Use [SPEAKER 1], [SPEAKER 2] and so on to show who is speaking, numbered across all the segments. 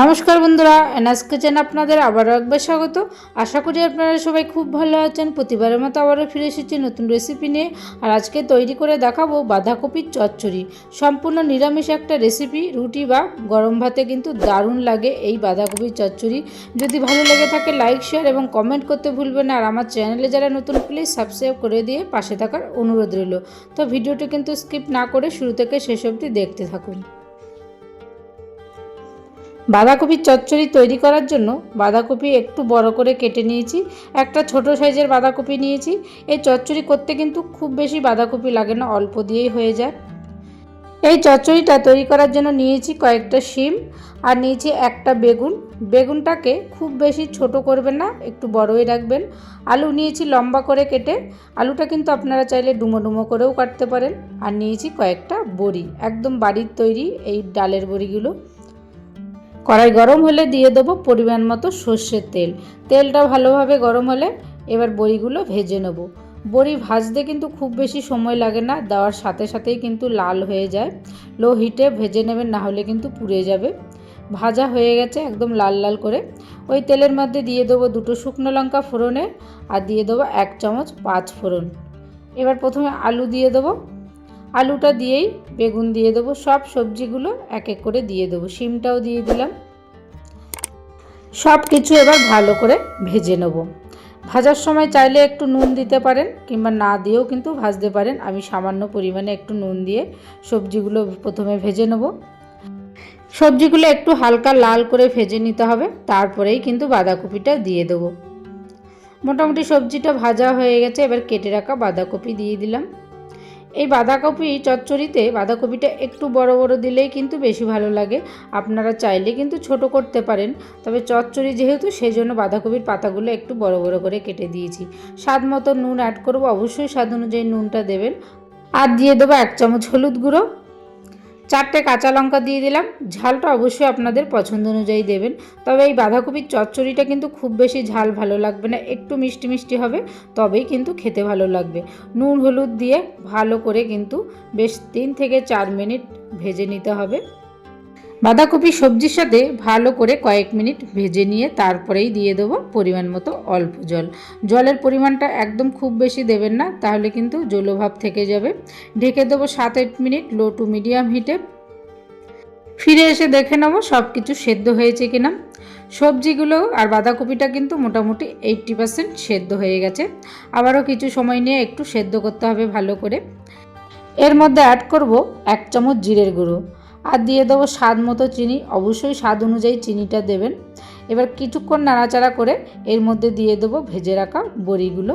[SPEAKER 1] নমস্কার বন্ধুরা, NS kitchen আপনাদের আবারও একবার স্বাগত। আশা করি আপনারা সবাই খুব ভালো আছেন। প্রতিবারের মতো আবারও ফিরে এসেছি নতুন রেসিপি নিয়ে। আর আজকে তৈরি করে দেখাবো বাঁধাকপির চচ্চড়ি। সম্পূর্ণ নিরামিষ একটা রেসিপি রুটি বা গরম ভাতে কিন্তু দারুণ লাগে এই বাঁধাকপির চচ্চড়ি। যদি ভালো লেগে থাকে লাইক শেয়ার এবং কমেন্ট করতে ভুলবেন আর আমার চ্যানেলে যারা নতুন প্লিজ সাবস্ক্রাইব করে দিয়ে পাশে থাকার অনুরোধ রইল। তো ভিডিওটি কিন্তু স্কিপ না করে শুরু থেকে শেষ অবধি দেখতে থাকুন। বাঁধাকপির চচ্চড়ি তৈরি করার জন্য বাঁধাকপি একটু বড় করে কেটে নিয়েছি। একটা ছোট সাইজের বাঁধাকপি নিয়েছি। এই চচ্চড়ি করতে কিন্তু খুব বেশি বাঁধাকপি লাগে না, অল্প দিয়েই হয়ে যায়। এই চচ্চড়িটা তৈরি করার জন্য নিয়েছি কয়েকটা শিম আর নিয়েছি একটা বেগুন। বেগুনটাকে খুব বেশি ছোট করবেন না, একটু বড়ই রাখবেন। আলু নিয়েছি লম্বা করে কেটে। আলুটা কিন্তু আপনারা চাইলে ডুমো ডুমো করেও কাটতে পারেন। আর নিয়েছি কয়েকটা বড়ি, একদম বাড়ির তৈরি এই ডালের বড়িগুলো। কড়াই গরম হলে দিয়ে দেবো পরিমাণ মতো সর্ষের তেল। তেলটা ভালোভাবে গরম হলে এবার বড়িগুলো ভেজে নেব। বড়ি ভাজতে কিন্তু খুব বেশি সময় লাগে না, দেওয়ার সাথে সাথেই কিন্তু লাল হয়ে যায়। লো হিটে ভেজে নেবেন, না হলে কিন্তু পুড়ে যাবে। ভাজা হয়ে গেছে একদম লাল লাল করে। ওই তেলের মধ্যে দিয়ে দেবো দুটো শুকনো লঙ্কা ফোড়নে আর দিয়ে দেবো এক চামচ পাঁচ ফোড়ন। এবার প্রথমে আলু দিয়ে দেবো। আলুটা দিয়েই বেগুন দিয়ে দেবো। সব সবজিগুলো এক এক করে দিয়ে দেবো। শিমটাও দিয়ে দিলাম। সব কিছু এবার ভালো করে ভেজে নেব। ভাজার সময় চাইলে একটু নুন দিতে পারেন কিংবা না দিয়েও কিন্তু ভাজতে পারেন। আমি সামান্য পরিমাণে একটু নুন দিয়ে সবজিগুলো প্রথমে ভেজে নেব। সবজিগুলো একটু হালকা লাল করে ভেজে নিতে হবে, তারপরেই কিন্তু বাঁধাকপিটা দিয়ে দেবো। মোটামুটি সবজিটা ভাজা হয়ে গেছে, এবার কেটে রাখা বাঁধাকপি দিয়ে দিলাম। এই বাঁধাকপি চচ্চড়িতে বাঁধাকপিটা একটু বড় বড় দিলেই কিন্তু বেশি ভালো লাগে। আপনারা চাইলে কিন্তু ছোট করতে পারেন। তবে চচ্চড়ি যেহেতু সেই জন্য বাঁধাকপির পাতাগুলো একটু বড় বড় করে কেটে দিয়েছি। স্বাদ মতো নুন অ্যাড করব। অবশ্যই স্বাদ অনুযায়ী নুনটা দেবেন। আর দিয়ে দেবো এক চামচ হলুদ গুঁড়ো। চারটে কাঁচা লঙ্কা দিয়ে দিলাম। ঝালটা অবশ্যই আপনাদের পছন্দ অনুযায়ী দেবেন। তবে এই বাঁধাকপির চচ্চড়িটা কিন্তু খুব বেশি ঝাল ভালো লাগবে না। একটু মিষ্টি মিষ্টি হবে, তবেই কিন্তু খেতে ভালো লাগবে। নুন, হলুদ দিয়ে ভালো করে কিন্তু বেশ তিন থেকে চার মিনিট ভেজে নিতে হবে। বাঁধাকপি সবজির সাথে ভালো করে কয়েক মিনিট ভেজে নিয়ে তারপরেই দিয়ে দেবো পরিমাণ মতো অল্প জল। জলের পরিমাণটা একদম খুব বেশি দেবেন না, তাহলে কিন্তু জলভাব থেকে যাবে। ঢেকে দেবো সাত আট মিনিট লো টু মিডিয়াম হিটে। ফিরে এসে দেখে নেব সব কিছু সেদ্ধ হয়েছে কিনা। সবজিগুলো আর বাঁধাকপিটা কিন্তু মোটামুটি এইট্টি পার্সেন্ট সেদ্ধ হয়ে গেছে। আবারও কিছু সময় নিয়ে একটু সেদ্ধ করতে হবে ভালো করে। এর মধ্যে অ্যাড করব এক চামচ জিরের গুঁড়ো। আর দিয়ে দেবো স্বাদ মতো চিনি। অবশ্যই স্বাদ অনুযায়ী চিনিটা দেবেন। এবার কিছুক্ষণ নাড়াচাড়া করে এর মধ্যে দিয়ে দেবো ভেজে রাখা বড়িগুলো।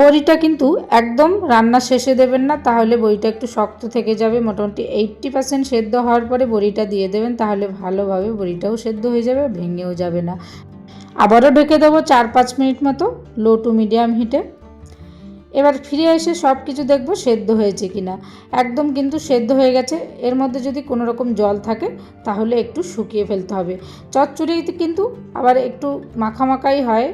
[SPEAKER 1] বড়িটা কিন্তু একদম রান্না শেষে দেবেন না, তাহলে বড়িটা একটু শক্ত থেকে যাবে। মোটামুটি এইট্টি পার্সেন্ট সেদ্ধ হওয়ার পরে বড়িটা দিয়ে দেবেন, তাহলে ভালোভাবে বড়িটাও সেদ্ধ হয়ে যাবে, ভেঙেও যাবে না। আবারও ঢেকে দেবো চার পাঁচ মিনিট মতো লো টু মিডিয়াম হিটে এবার ফিরে এসে সব কিছু দেখব সেদ্ধ হয়েছে কি না একদম কিন্তু সেদ্ধ হয়ে গেছে। এর মধ্যে যদি কোনো রকম জল থাকে, তাহলে একটু শুকিয়ে ফেলতে হবে। চচ্চড়িতে কিন্তু আবার একটু মাখামাখাই হয়।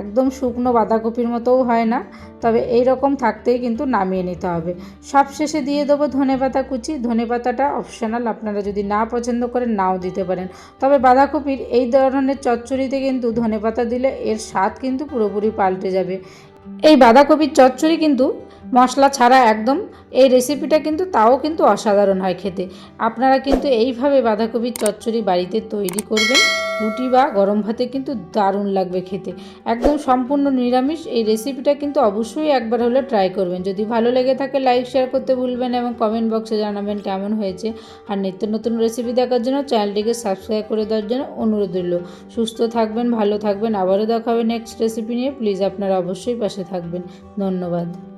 [SPEAKER 1] একদম শুকনো বাঁধাকপির মতোও হয় না। তবে এই রকম থাকতেই কিন্তু নামিয়ে নিতে হবে। সব শেষে দিয়ে দেবো ধনে পাতা কুচি। ধনে পাতাটা অপশনাল আপনারা যদি না পছন্দ করেন, নাও দিতে পারেন। তবে বাঁধাকপির এই ধরনের চচ্চড়িতে কিন্তু ধনে পাতা দিলে এর স্বাদ কিন্তু পুরোপুরি পাল্টে যাবে। এই বাঁধাকপির চচ্চড়ি কিন্তু মশলা ছাড়া একদম, এই রেসিপিটা কিন্তু তাও কিন্তু অসাধারণ হয় খেতে। আপনারা কিন্তু এইভাবে বাঁধাকপির চচ্চড়ি বাড়িতে তৈরি করবেন। রুটি বা গরম ভাতে কিন্তু দারুণ লাগবে খেতে। একদম সম্পূর্ণ নিরামিষ। এই রেসিপিটা কিন্তু অবশ্যই একবার হলে ট্রাই করবেন। যদি ভালো লেগে থাকে লাইক শেয়ার করতে ভুলবেন এবং কমেন্ট বক্সে জানাবেন কেমন হয়েছে। আর নিত্য নতুন রেসিপি দেখার জন্য চ্যানেলটিকে সাবস্ক্রাইব করে দেওয়ার জন্য অনুরোধ রইল। সুস্থ থাকবেন, ভালো থাকবেন। আবারও দেখাবে নেক্সট রেসিপি নিয়ে। প্লিজ আপনারা অবশ্যই পাশে থাকবেন। ধন্যবাদ।